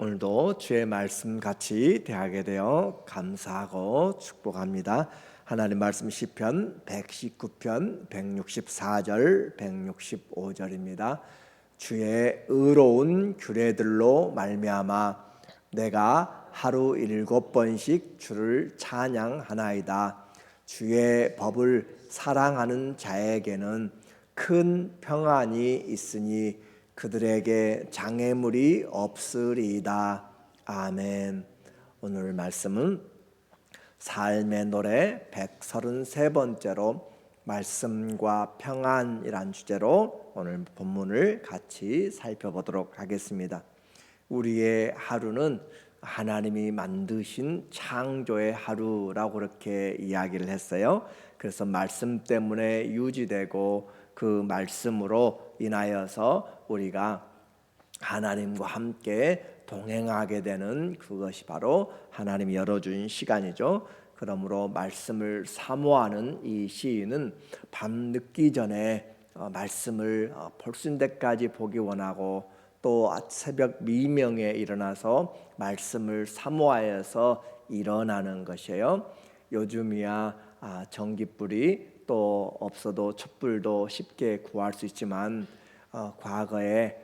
오늘도 주의 말씀 같이 대하게 되어 감사하고 축복합니다. 하나님 말씀 시편 119편 164절 165절입니다. 주의 의로운 규례들로 말미암아 내가 하루 일곱 번씩 주를 찬양하나이다. 주의 법을 사랑하는 자에게는 큰 평안이 있으니 그들에게 장애물이 없으리이다. 아멘. 오늘 말씀은 삶의 노래 133번째로 말씀과 평안이란 주제로 오늘 본문을 같이 살펴보도록 하겠습니다. 우리의 하루는 하나님이 만드신 창조의 하루라고 그렇게 이야기를 했어요. 그래서 말씀 때문에 유지되고 그 말씀으로 인하여서 우리가 하나님과 함께 동행하게 되는 그것이 바로 하나님이 열어준 시간이죠. 그러므로 말씀을 사모하는 이 시인은 밤 늦기 전에 어, 말씀을 어, 볼순대까지 보기 원하고 또 새벽 미명에 일어나서 말씀을 사모하여서 일어나는 것이에요. 요즘이야 아, 전기불이 또 없어도 촛불도 쉽게 구할 수 있지만 어, 과거에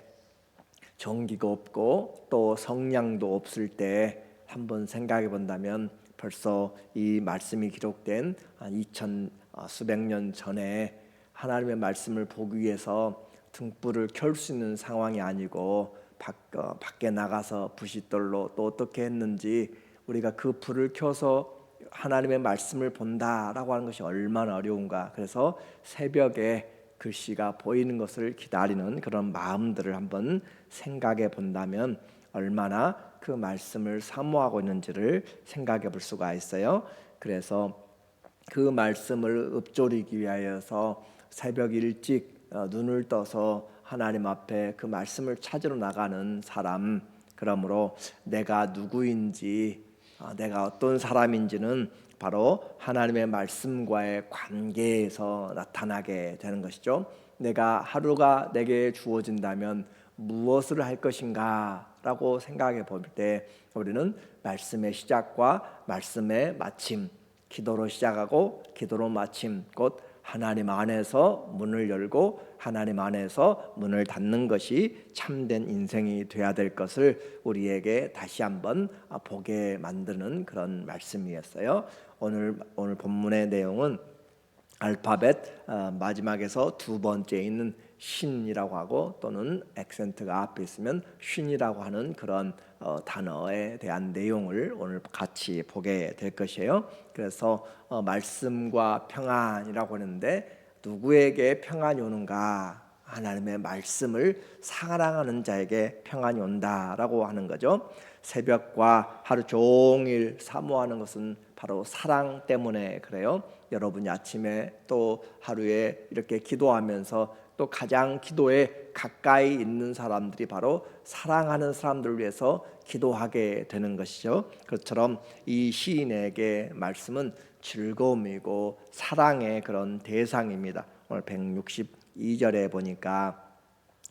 전기가 없고 또 성냥도 없을 때 한번 생각해 본다면 벌써 이 말씀이 기록된 2천 어, 수백 년 전에 하나님의 말씀을 보기 위해서 등불을 켤 수 있는 상황이 아니고 밖, 어, 밖에 나가서 부싯돌로 또 어떻게 했는지 우리가 그 불을 켜서 하나님의 말씀을 본다라고 하는 것이 얼마나 어려운가. 그래서 새벽에 글씨가 보이는 것을 기다리는 그런 마음들을 한번 생각해 본다면 얼마나 그 말씀을 사모하고 있는지를 생각해 볼 수가 있어요. 그래서 그 말씀을 읊조리기 위하여서 새벽 일찍 어, 눈을 떠서 하나님 앞에 그 말씀을 찾으러 나가는 사람 그러므로 내가 누구인지 어, 내가 어떤 사람인지는 바로 하나님의 말씀과의 관계에서 나타나게 되는 것이죠. 내가 하루가 내게 주어진다면 무엇을 할 것인가라고 생각해 볼 때 우리는 말씀의 시작과 말씀의 마침, 기도로 시작하고 기도로 마침, 곧 하나님 안에서 문을 열고 하나님 안에서 문을 닫는 것이 참된 인생이 되어야 될 것을 우리에게 다시 한번 보게 만드는 그런 말씀이었어요. 오늘 오늘 본문의 내용은 알파벳 어, 마지막에서 두 번째 있는 신이라고 하고 또는 액센트가 앞에 있으면 쉰이라고 하는 그런 어, 단어에 대한 내용을 오늘 같이 보게 될 것이에요. 그래서 어, 말씀과 평안이라고 하는데 누구에게 평안이 오는가? 하나님의 말씀을 사랑하는 자에게 평안이 온다라고 하는 거죠. 새벽과 하루 종일 사모하는 것은 바로 사랑 때문에 그래요. 여러분이 아침에 또 하루에 이렇게 기도하면서 또 가장 기도에 가까이 있는 사람들이 바로 사랑하는 사람들을 위해서 기도하게 되는 것이죠. 그처럼 이 시인에게 말씀은 즐거움이고 사랑의 그런 대상입니다. 오늘 162절에 보니까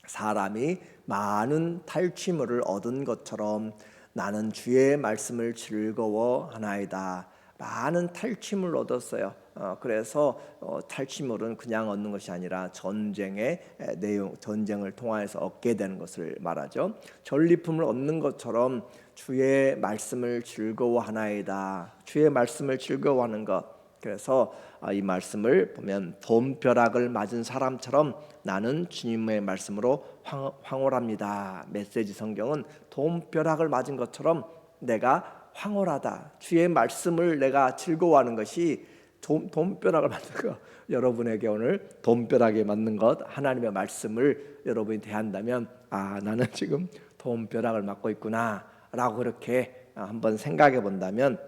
사람이 많은 탈취물을 얻은 것처럼 나는 주의 말씀을 즐거워하나이다. 많은 탈취물 얻었어요. 어, 그래서 어, 탈취물은 그냥 얻는 것이 아니라 전쟁의 내용, 전쟁을 통하여서 얻게 되는 것을 말하죠. 전리품을 얻는 것처럼 주의 말씀을 즐거워하나이다. 주의 말씀을 즐거워하는 것. 그래서 아, 이 말씀을 보면 봄벼락을 맞은 사람처럼 나는 주님의 말씀으로 황, 황홀합니다. 메시지 성경은 봄벼락을 맞은 것처럼 내가 황홀하다. 주의 말씀을 내가 즐거워하는 것이 돈, 돈벼락을 맞는 거. 여러분에게 오늘 돈벼락에 맞는 것 하나님의 말씀을 여러분이 대한다면 아 나는 지금 돈벼락을 맞고 있구나라고 그렇게 한번 생각해 본다면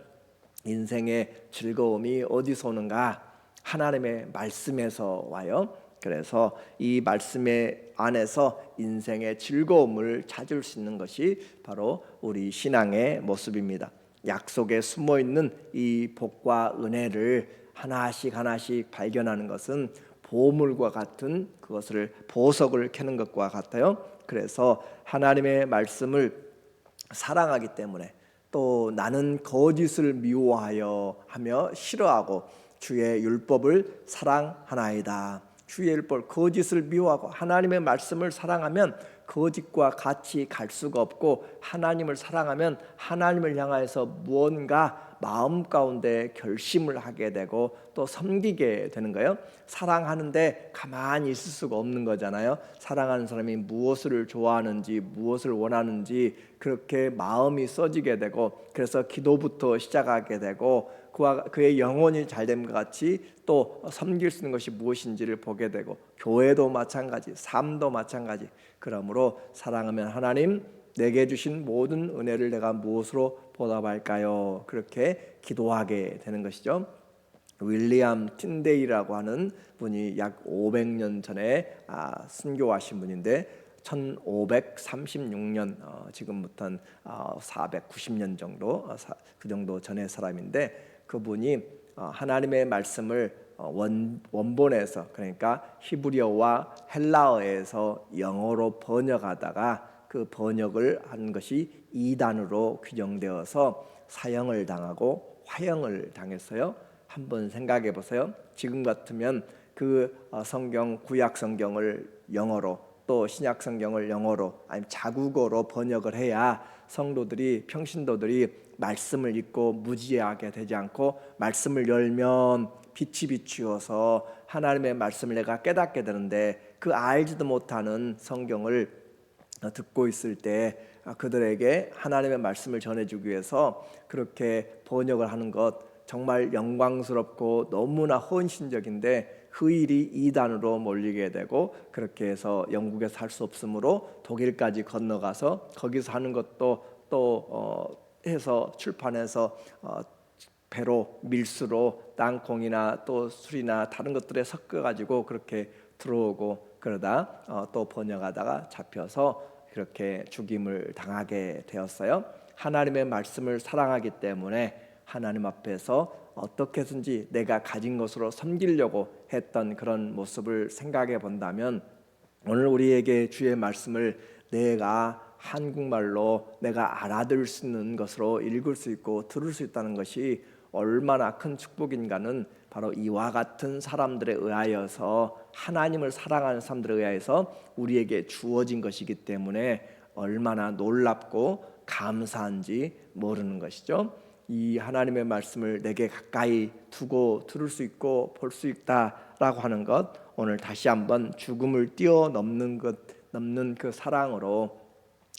인생의 즐거움이 어디서 오는가 하나님의 말씀에서 와요. 그래서 이 말씀의 안에서 인생의 즐거움을 찾을 수 있는 것이 바로 우리 신앙의 모습입니다. 약속에 숨어 있는 이 복과 은혜를 하나씩 하나씩 발견하는 것은 보물과 같은 그것을 보석을 캐는 것과 같아요. 그래서 하나님의 말씀을 사랑하기 때문에 또 나는 거짓을 미워하여 하며 싫어하고 주의 율법을 사랑하나이다. 주의 율법 거짓을 미워하고 하나님의 말씀을 사랑하면 거짓과 같이 갈 수가 없고 하나님을 사랑하면 하나님을 향하여서 무언가 마음 가운데 결심을 하게 되고 또 섬기게 되는 거예요. 사랑하는데 가만히 있을 수가 없는 거잖아요. 사랑하는 사람이 무엇을 좋아하는지 무엇을 원하는지 그렇게 마음이 써지게 되고 그래서 기도부터 시작하게 되고 그와 그의 영혼이 잘됨과 같이 또 섬길 수 있는 것이 무엇인지를 보게 되고 교회도 마찬가지, 삶도 마찬가지. 그러므로 사랑하면 하나님 내게 주신 모든 은혜를 내가 무엇으로 보답할까요? 그렇게 기도하게 되는 것이죠. 윌리엄 틴데이라고 하는 분이 약 500년 전에 아, 순교하신 분인데 1536년 어, 지금부터는 어, 490년 정도 어, 사, 그 정도 전의 사람인데 그분이 어, 하나님의 말씀을 어, 원, 원본에서 그러니까 히브리어와 헬라어에서 영어로 번역하다가 그 번역을 한 것이 이단으로 규정되어서 사형을 당하고 화형을 당했어요. 한번 생각해 보세요. 지금 같으면 그 어, 성경 구약 성경을 영어로 또 신약 성경을 영어로 아니면 자국어로 번역을 해야 성도들이 평신도들이 말씀을 읽고 무지하게 되지 않고 말씀을 열면 빛이 비추어서 하나님의 말씀을 내가 깨닫게 되는데 그 알지도 못하는 성경을 듣고 있을 때 그들에게 하나님의 말씀을 전해주기 위해서 그렇게 번역을 하는 것 정말 영광스럽고 너무나 헌신적인데 그 일이 이단으로 몰리게 되고 그렇게 해서 영국에서 할수 없으므로 독일까지 건너가서 거기서 하는 것도 또 어, 해서 출판해서 어, 배로 밀수로 땅콩이나 또 술이나 다른 것들에 섞어 가지고 그렇게 들어오고 그러다 어, 또 번역하다가 잡혀서 그렇게 죽임을 당하게 되었어요. 하나님의 말씀을 사랑하기 때문에 하나님 앞에서 어떻게든지 내가 가진 것으로 섬기려고 했던 그런 모습을 생각해 본다면 오늘 우리에게 주의 말씀을 내가 한국말로 내가 알아들을 수 있는 것으로 읽을 수 있고 들을 수 있다는 것이 얼마나 큰 축복인가는 바로 이와 같은 사람들에 의하여서 하나님을 사랑하는 사람들에 의하여서 우리에게 주어진 것이기 때문에 얼마나 놀랍고 감사한지 모르는 것이죠. 이 하나님의 말씀을 내게 가까이 두고 들을 수 있고 볼 수 있다라고 하는 것 오늘 다시 한번 죽음을 뛰어넘는 것 넘는 그 사랑으로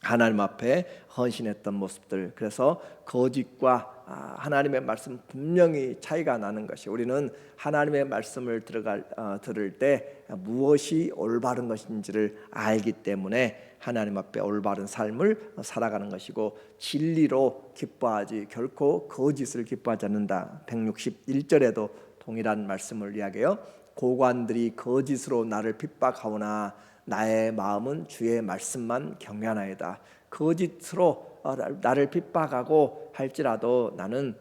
하나님 앞에 헌신했던 모습들 그래서 거짓과 아, 하나님의 말씀 분명히 차이가 나는 것이 우리는 하나님의 말씀을 들어갈 어, 들을 때 무엇이 올바른 것인지를 알기 때문에 하나님 앞에 올바른 삶을 살아가는 것이고 진리로 기뻐하지 결코 거짓을 기뻐하지 않는다. 161절에도 동일한 말씀을 이야기해요. 고관들이 거짓으로 나를 핍박하오나 나의 마음은 주의 말씀만 경외하나이다. 거짓으로 어, 나를 핍박하고 할지라도 나는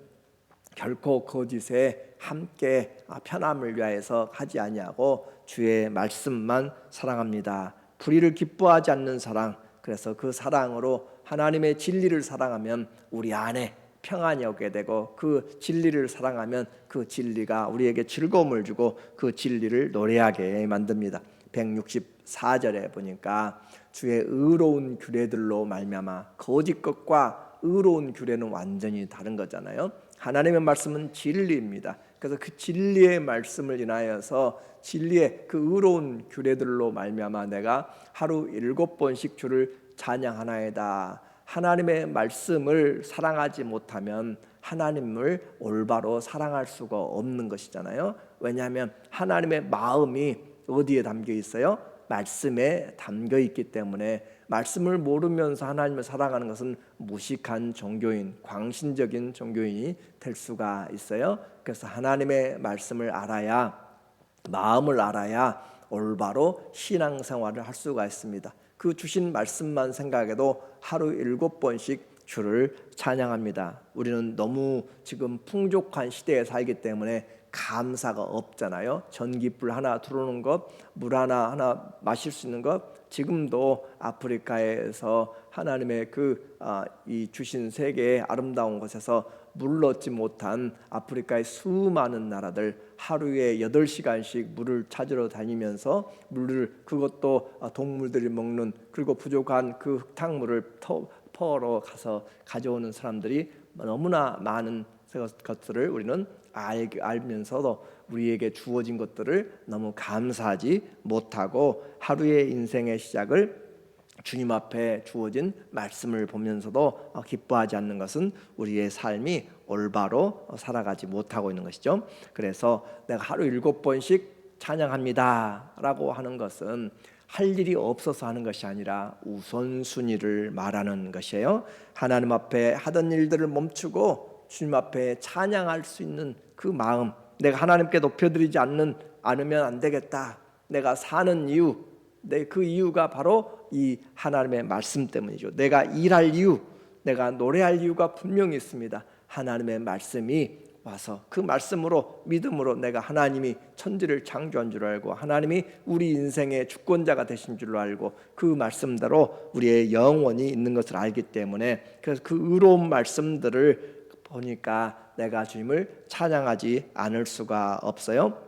결코 거짓에 함께 아, 편함을 위하여서 하지 아니하고 주의 말씀만 사랑합니다. 불의를 기뻐하지 않는 사랑. 그래서 그 사랑으로 하나님의 진리를 사랑하면 우리 안에 평안이 오게 되고 그 진리를 사랑하면 그 진리가 우리에게 즐거움을 주고 그 진리를 노래하게 만듭니다. 164절에 보니까 주의 의로운 규례들로 말미암아 거짓 것과 의로운 규례는 완전히 다른 거잖아요. 하나님의 말씀은 진리입니다. 그래서 그 진리의 말씀을 인하여서 진리의 그 의로운 규례들로 말미암아 내가 하루 일곱 번씩 주를 찬양하나이다. 하나님의 말씀을 사랑하지 못하면 하나님을 올바로 사랑할 수가 없는 것이잖아요. 왜냐하면 하나님의 마음이 어디에 담겨 있어요? 말씀에 담겨 있기 때문에 말씀을 모르면서 하나님을 사랑하는 것은 무식한 종교인, 광신적인 종교인이 될 수가 있어요. 그래서 하나님의 말씀을 알아야 마음을 알아야 올바로 신앙생활을 할 수가 있습니다. 그 주신 말씀만 생각해도 하루 일곱 번씩 주를 찬양합니다. 우리는 너무 지금 풍족한 시대에 살기 때문에 감사가 없잖아요. 전기불 하나 들어오는 것, 물 하나 하나 마실 수 있는 것. 지금도 아프리카에서 하나님의 그 이 주신 세계의 아름다운 곳에서 물을 얻지 못한 아프리카의 수많은 나라들 하루에 여덟 시간씩 물을 찾으러 다니면서 물을 그것도 아, 동물들이 먹는 그리고 부족한 그 흙탕물을 터, 퍼러 가서 가져오는 사람들이 너무나 많은 것들을 우리는 알, 알면서도 우리에게 주어진 것들을 너무 감사하지 못하고 하루의 인생의 시작을 주님 앞에 주어진 말씀을 보면서도 어, 기뻐하지 않는 것은 우리의 삶이 올바로 살아가지 못하고 있는 것이죠. 그래서 내가 하루 일곱 번씩 찬양합니다라고 하는 것은 할 일이 없어서 하는 것이 아니라 우선순위를 말하는 것이에요. 하나님 앞에 하던 일들을 멈추고 주님 앞에 찬양할 수 있는 그 마음, 내가 하나님께 높여드리지 않는 않으면 안 되겠다. 내가 사는 이유, 내 그 이유가 바로 이 하나님의 말씀 때문이죠. 내가 일할 이유, 내가 노래할 이유가 분명히 있습니다. 하나님의 말씀이 와서 그 말씀으로 믿음으로 내가 하나님이 천지를 창조한 줄 알고 하나님이 우리 인생의 주권자가 되신 줄 알고 그 말씀대로 우리의 영원이 있는 것을 알기 때문에 그래서 그 의로운 말씀들을 보니까 내가 주님을 찬양하지 않을 수가 없어요.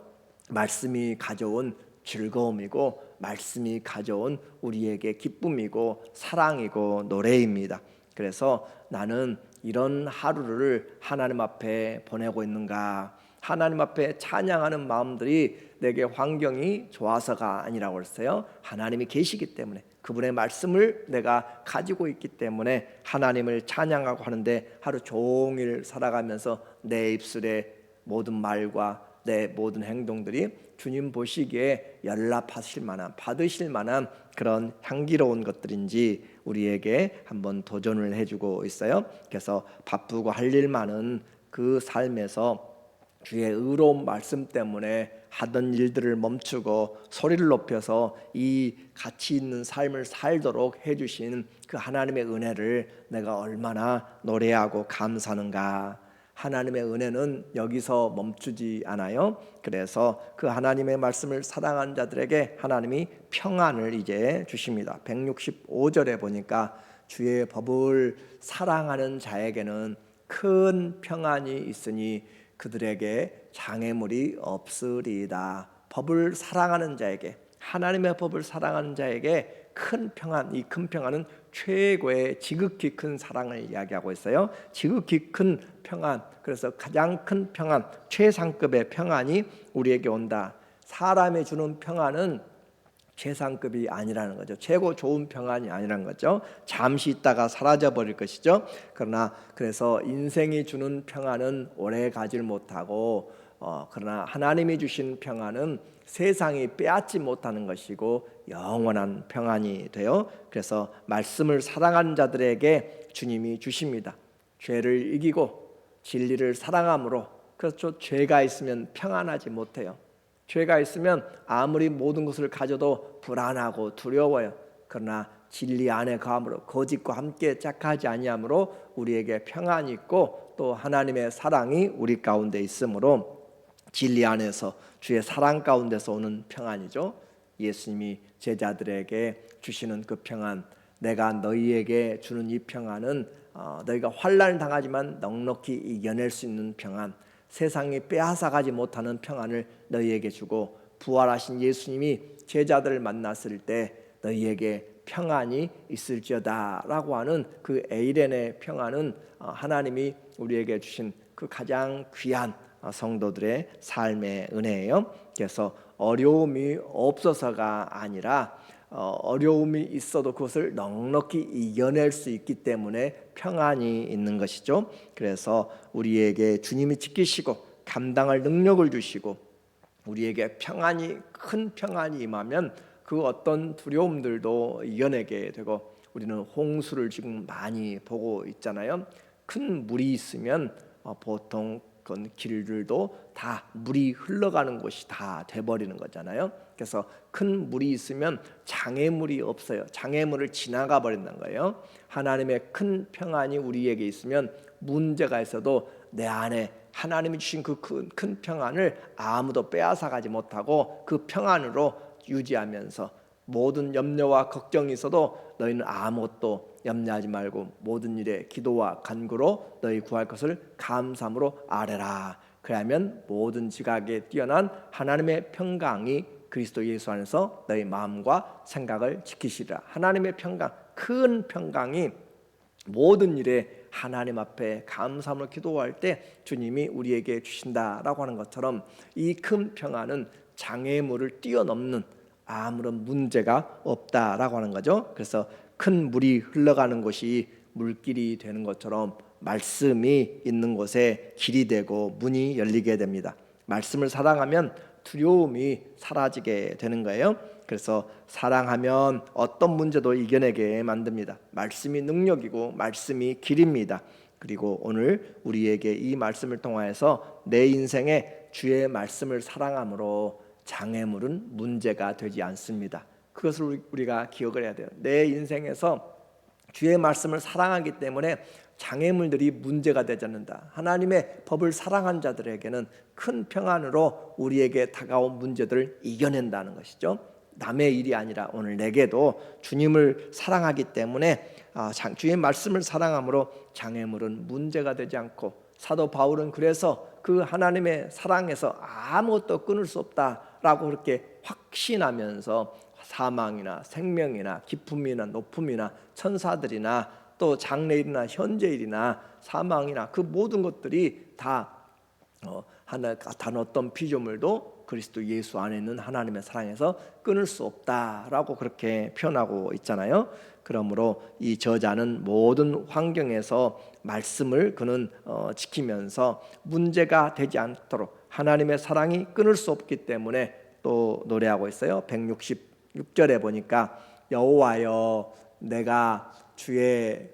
말씀이 가져온 즐거움이고 말씀이 가져온 우리에게 기쁨이고 사랑이고 노래입니다. 그래서 나는 이런 하루를 하나님 앞에 보내고 있는가? 하나님 앞에 찬양하는 마음들이 내게 환경이 좋아서가 아니라고 했어요. 하나님이 계시기 때문에 그분의 말씀을 내가 가지고 있기 때문에 하나님을 찬양하고 하는데 하루 종일 살아가면서 내 입술에 모든 말과 내 모든 행동들이 주님 보시기에 연락하실 만한 받으실 만한 그런 향기로운 것들인지 우리에게 한번 도전을 해주고 있어요. 그래서 바쁘고 할일 많은 그 삶에서 주의 의로운 말씀 때문에 하던 일들을 멈추고 소리를 높여서 이 가치 있는 삶을 살도록 해주신 그 하나님의 은혜를 내가 얼마나 노래하고 감사하는가 하나님의 은혜는 여기서 멈추지 않아요. 그래서 그 하나님의 말씀을 사랑하는 자들에게 하나님이 평안을 이제 주십니다. 165절에 보니까 주의 법을 사랑하는 자에게는 큰 평안이 있으니 그들에게 장애물이 없으리다. 법을 사랑하는 자에게 하나님의 법을 사랑하는 자에게 큰 평안, 이 큰 평안은 최고의 지극히 큰 사랑을 이야기하고 있어요. 지극히 큰 평안. 그래서 가장 큰 평안, 최상급의 평안이 우리에게 온다. 사람이 주는 평안은 최상급이 아니라는 거죠. 최고 좋은 평안이 아니라는 거죠. 잠시 있다가 사라져 버릴 것이죠. 그러나 그래서 인생이 주는 평안은 오래 가질 못하고 어, 그러나 하나님이 주신 평안은 세상이 빼앗지 못하는 것이고 영원한 평안이 되어 그래서 말씀을 사랑하는 자들에게 주님이 주십니다. 죄를 이기고 진리를 사랑함으로 그렇죠. 죄가 있으면 평안하지 못해요. 죄가 있으면 아무리 모든 것을 가져도 불안하고 두려워요. 그러나 진리 안에 거함으로 거짓과 함께 짝하지 아니함으로 우리에게 평안이 있고 또 하나님의 사랑이 우리 가운데 있으므로 진리 안에서 주의 사랑 가운데서 오는 평안이죠. 예수님이 제자들에게 주시는 그 평안, 내가 너희에게 주는 이 평안은 어, 너희가 환란을 당하지만 넉넉히 이겨낼 수 있는 평안, 세상이 빼앗아가지 못하는 평안을 너희에게 주고 부활하신 예수님이 제자들을 만났을 때 너희에게 평안이 있을지어다라고 하는 그 에이렌의 평안은 어, 하나님이 우리에게 주신 그 가장 귀한 어, 성도들의 삶의 은혜예요. 그래서 어려움이 없어서가 아니라 어, 어려움이 있어도 그것을 넉넉히 이겨낼 수 있기 때문에 평안이 있는 것이죠. 그래서 우리에게 주님이 지키시고 감당할 능력을 주시고 우리에게 평안이 큰 평안이 임하면 그 어떤 두려움들도 이겨내게 되고 우리는 홍수를 지금 많이 보고 있잖아요. 큰 물이 있으면 어, 보통 그건 길들도 다 물이 흘러가는 곳이 다 돼버리는 거잖아요. 그래서 큰 물이 있으면 장애물이 없어요. 장애물을 지나가 버린다는 거예요. 하나님의 큰 평안이 우리에게 있으면 문제가 있어도 내 안에 하나님이 주신 그 큰 평안을 아무도 빼앗아 가지 못하고 그 평안으로 유지하면서 모든 염려와 걱정이 있어도 너희는 아무것도 염려하지 말고 모든 일에 기도와 간구로 너희 구할 것을 감사함으로 아뢰라. 그러면 모든 지각에 뛰어난 하나님의 평강이 그리스도 예수 안에서 너희 마음과 생각을 지키시리라. 하나님의 평강, 큰 평강이 모든 일에 하나님 앞에 감사함을 기도할 때 주님이 우리에게 주신다라고 하는 것처럼 이 큰 평안은 장애물을 뛰어넘는 아무런 문제가 없다라고 하는 거죠. 그래서 큰 물이 흘러가는 곳이 물길이 되는 것처럼 말씀이 있는 곳에 길이 되고 문이 열리게 됩니다. 말씀을 사랑하면 두려움이 사라지게 되는 거예요. 그래서 사랑하면 어떤 문제도 이겨내게 만듭니다. 말씀이 능력이고 말씀이 길입니다. 그리고 오늘 우리에게 이 말씀을 통하여서 내 인생에 주의 말씀을 사랑함으로 장애물은 문제가 되지 않습니다. 그것을 우리가 기억을 해야 돼요. 내 인생에서 주의 말씀을 사랑하기 때문에 장애물들이 문제가 되지 않는다. 하나님의 법을 사랑한 자들에게는 큰 평안으로 우리에게 다가온 문제들을 이겨낸다는 것이죠. 남의 일이 아니라 오늘 내게도 주님을 사랑하기 때문에 아, 주의 말씀을 사랑함으로 장애물은 문제가 되지 않고 사도 바울은 그래서 그 하나님의 사랑에서 아무것도 끊을 수 없다라고 그렇게 확신하면서 사망이나 생명이나 기쁨이나 높음이나 천사들이나 또 장래일이나 현재일이나 사망이나 그 모든 것들이 다 어, 하나 단 어떤 피조물도 그리스도 예수 안에 있는 하나님의 사랑에서 끊을 수 없다라고 그렇게 표현하고 있잖아요. 그러므로 이 저자는 모든 환경에서 말씀을 그는 어, 지키면서 문제가 되지 않도록 하나님의 사랑이 끊을 수 없기 때문에 또 노래하고 있어요. 166절에 보니까 여호와여 내가 주의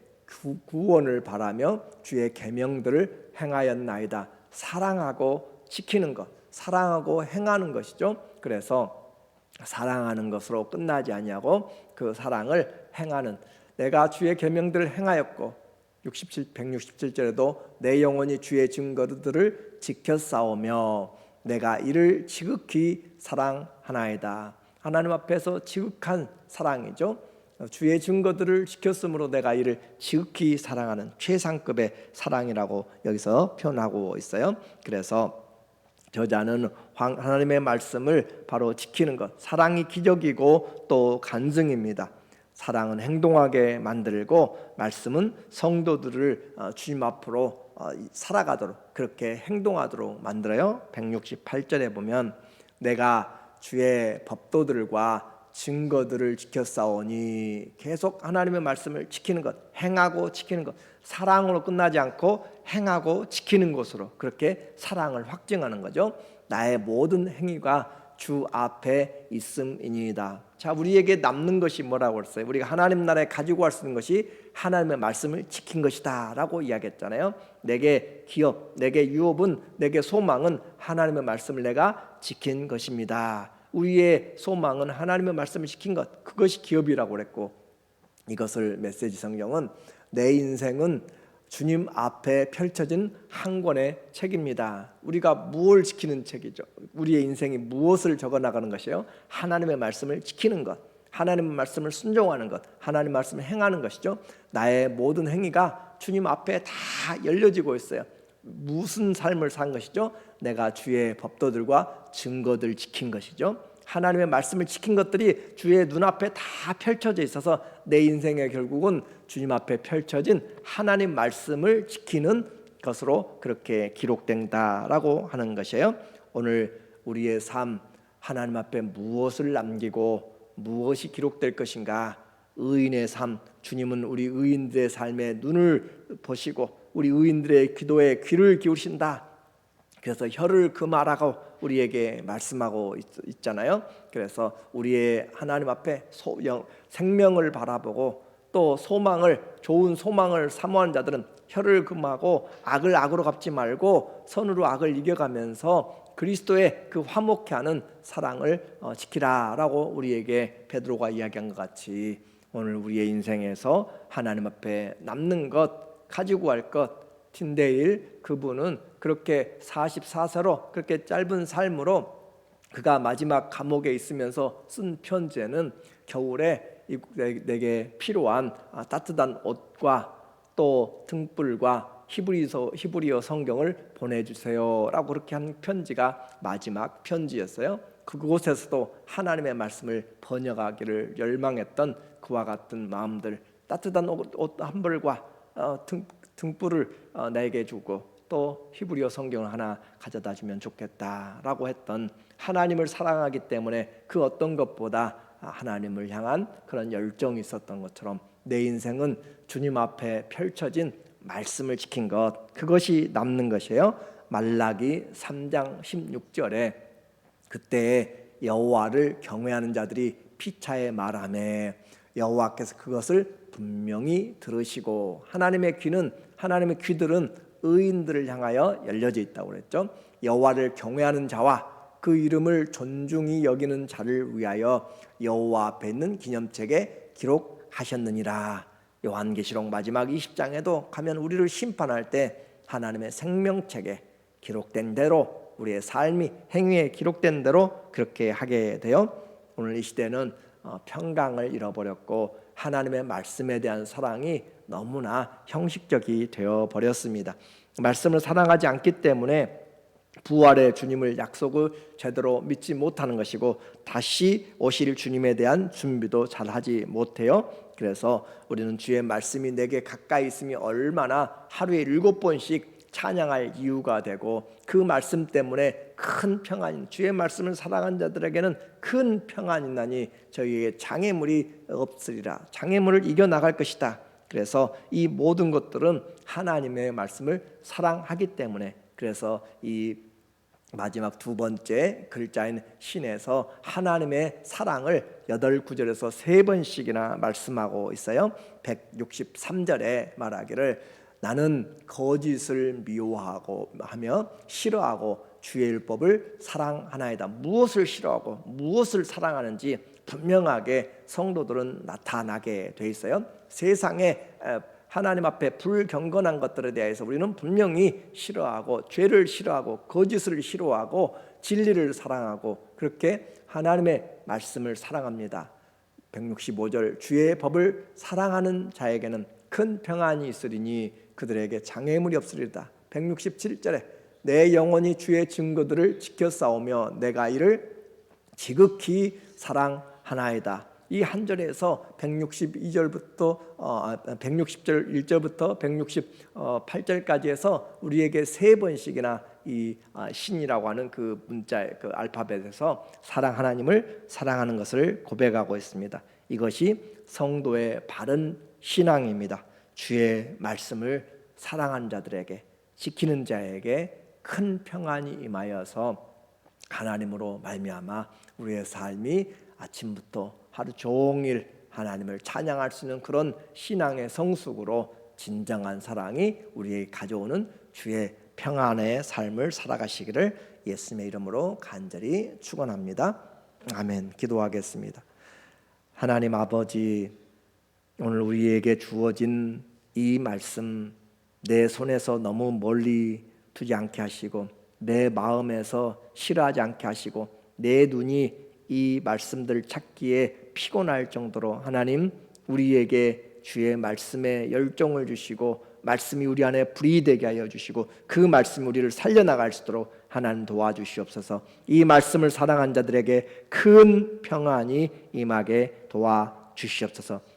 구원을 바라며 주의 계명들을 행하였나이다. 사랑하고 지키는 것, 사랑하고 행하는 것이죠. 그래서 사랑하는 것으로 끝나지 아니하고 그 사랑을 행하는 내가 주의 계명들을 행하였고 67 167절에도 내 영혼이 주의 증거들을 싸우며 내가 이를 지극히 사랑하나이다. 하나님 앞에서 지극한 사랑이죠. 주의 증거들을 지켰으므로 내가 이를 지극히 사랑하는 최상급의 사랑이라고 여기서 표현하고 있어요. 그래서 저자는 하나님의 말씀을 바로 지키는 것, 사랑이 기적이고 또 간증입니다. 사랑은 행동하게 만들고 말씀은 성도들을 어, 주님 앞으로 어, 살아가도록 그렇게 행동하도록 만들어요. 168절에 보면 내가 주의 법도들과 증거들을 지켰사오니 계속 하나님의 말씀을 지키는 것, 행하고 지키는 것, 사랑으로 끝나지 않고 행하고 지키는 것으로 그렇게 사랑을 확증하는 거죠. 나의 모든 행위가 주 앞에 있음이니이다. 자, 우리에게 남는 것이 뭐라고 했어요? 우리가 하나님 나라에 가지고 갈 수 있는 것이 하나님의 말씀을 지킨 것이다라고 이야기했잖아요. 내게 기업, 내게 유업은, 내게 소망은 하나님의 말씀을 내가 지킨 것입니다. 우리의 소망은 하나님의 말씀을 지킨 것, 그것이 기업이라고 그랬고 이것을 메시지 성경은 내 인생은 주님 앞에 펼쳐진 한 권의 책입니다. 우리가 무엇을 지키는 책이죠? 우리의 인생이 무엇을 적어 나가는 것이요? 하나님의 말씀을 지키는 것, 하나님의 말씀을 순종하는 것, 하나님의 말씀을 행하는 것이죠. 나의 모든 행위가 주님 앞에 다 열려지고 있어요. 무슨 삶을 산 것이죠? 내가 주의 법도들과 증거들 지킨 것이죠. 하나님의 말씀을 지킨 것들이 주의 눈앞에 다 펼쳐져 있어서 내 인생의 결국은 주님 앞에 펼쳐진 하나님 말씀을 지키는 것으로 그렇게 기록된다라고 하는 것이에요. 오늘 우리의 삶 하나님 앞에 무엇을 남기고 무엇이 기록될 것인가? 의인의 삶 주님은 우리 의인들의 삶에 눈을 보시고 우리 의인들의 기도에 귀를 기울신다. 그래서 혀를 금하라고 우리에게 말씀하고 있, 잖아요 그래서 우리의 하나님 앞에 소 영, 생명을 바라보고 또 소망을 좋은 소망을 사모한 자들은 혀를 금하고 악을 악으로 갚지 말고 선으로 악을 이겨가면서 그리스도의 그 화목케 하는 사랑을 어, 지키라라고 우리에게 베드로가 이야기한 것 같이 오늘 우리의 인생에서 하나님 앞에 남는 것 가지고 갈 것 틴데일 그분은 그렇게 44세로 그렇게 짧은 삶으로 그가 마지막 감옥에 있으면서 쓴 편지에는 겨울에 내게 필요한 아, 따뜻한 옷과 또 등불과 히브리서 히브리어 성경을 보내주세요라고 그렇게 한 편지가 마지막 편지였어요. 그곳에서도 하나님의 말씀을 번역하기를 열망했던 그와 같은 마음들 따뜻한 옷, 옷 한 벌과 어, 등, 등불을 어, 내게 주고 또 히브리어 성경을 하나 가져다 주면 좋겠다라고 했던 하나님을 사랑하기 때문에 그 어떤 것보다 하나님을 향한 그런 열정이 있었던 것처럼 내 인생은 주님 앞에 펼쳐진 말씀을 지킨 것 그것이 남는 것이에요. 말라기 3장 16절에 그때 여호와를 경외하는 자들이 피차에 말하매 여호와께서 그것을 분명히 들으시고 하나님의 귀는 하나님의 귀들은 의인들을 향하여 열려져 있다고 그랬죠. 여호와를 경외하는 자와 그 이름을 존중히 여기는 자를 위하여 여호와 앞에 있는 기념책에 기록하셨느니라. 요한계시록 마지막 20장에도 가면 우리를 심판할 때 하나님의 생명책에 기록된 대로 우리의 삶이 행위에 기록된 대로 그렇게 하게 되어 오늘 이 시대는 어, 평강을 잃어버렸고 하나님의 말씀에 대한 사랑이 너무나 형식적이 되어 버렸습니다. 말씀을 사랑하지 않기 때문에 부활의 주님을 약속을 제대로 믿지 못하는 것이고 다시 오실 주님에 대한 준비도 잘 하지 못해요. 그래서 우리는 주의 말씀이 내게 가까이 있음이 얼마나 하루에 일곱 번씩 찬양할 이유가 되고 그 말씀 때문에 큰 평안 주의 말씀을 사랑한 자들에게는 큰 평안이 나니 저희에게 장애물이 없으리라 장애물을 이겨 나갈 것이다 그래서 이 모든 것들은 하나님의 말씀을 사랑하기 때문에 그래서 이 마지막 두 번째 글자인 신에서 하나님의 사랑을 여덟 구절에서 세 번씩이나 말씀하고 있어요. 163절에 말하기를 나는 거짓을 미워하고 하며 싫어하고 주의 율법을 사랑하나이다. 무엇을 싫어하고 무엇을 사랑하는지 분명하게 성도들은 나타나게 돼 있어요. 세상에 에, 하나님 앞에 불경건한 것들에 대해서 우리는 분명히 싫어하고 죄를 싫어하고 거짓을 싫어하고 진리를 사랑하고 그렇게 하나님의 말씀을 사랑합니다. 165절 주의 법을 사랑하는 자에게는 큰 평안이 있으리니 그들에게 장애물이 없으리다. 167절에 내 영혼이 주의 증거들을 지켜 싸우며 내가 이를 지극히 사랑하나이다. 이 한 절에서 162절부터 어, 160절 1절부터 168절까지 해서 우리에게 세 번씩이나 이 아, 신이라고 하는 그 문자 그 알파벳에서 사랑 하나님을 사랑하는 것을 고백하고 있습니다. 이것이 성도의 바른 신앙입니다. 주의 말씀을 사랑하는 자들에게 지키는 자에게 큰 평안이 임하여서 하나님으로 말미암아 우리의 삶이 아침부터 하루 종일 하나님을 찬양할 수 있는 그런 신앙의 성숙으로 진정한 사랑이 우리에게 가져오는 주의 평안의 삶을 살아가시기를 예수님의 이름으로 간절히 축원합니다. 아멘. 기도하겠습니다. 하나님 아버지 오늘 우리에게 주어진 이 말씀 내 손에서 너무 멀리 두지 않게 하시고 내 마음에서 싫어하지 않게 하시고 내 눈이 이 말씀들 찾기에 피곤할 정도로 하나님 우리에게 주의 말씀에 열정을 주시고 말씀이 우리 안에 불이 되게 하여 주시고 그 말씀이 우리를 살려나갈 수 있도록 하나님 도와주시옵소서. 이 말씀을 사랑한 자들에게 큰 평안이 임하게 도와주시옵소서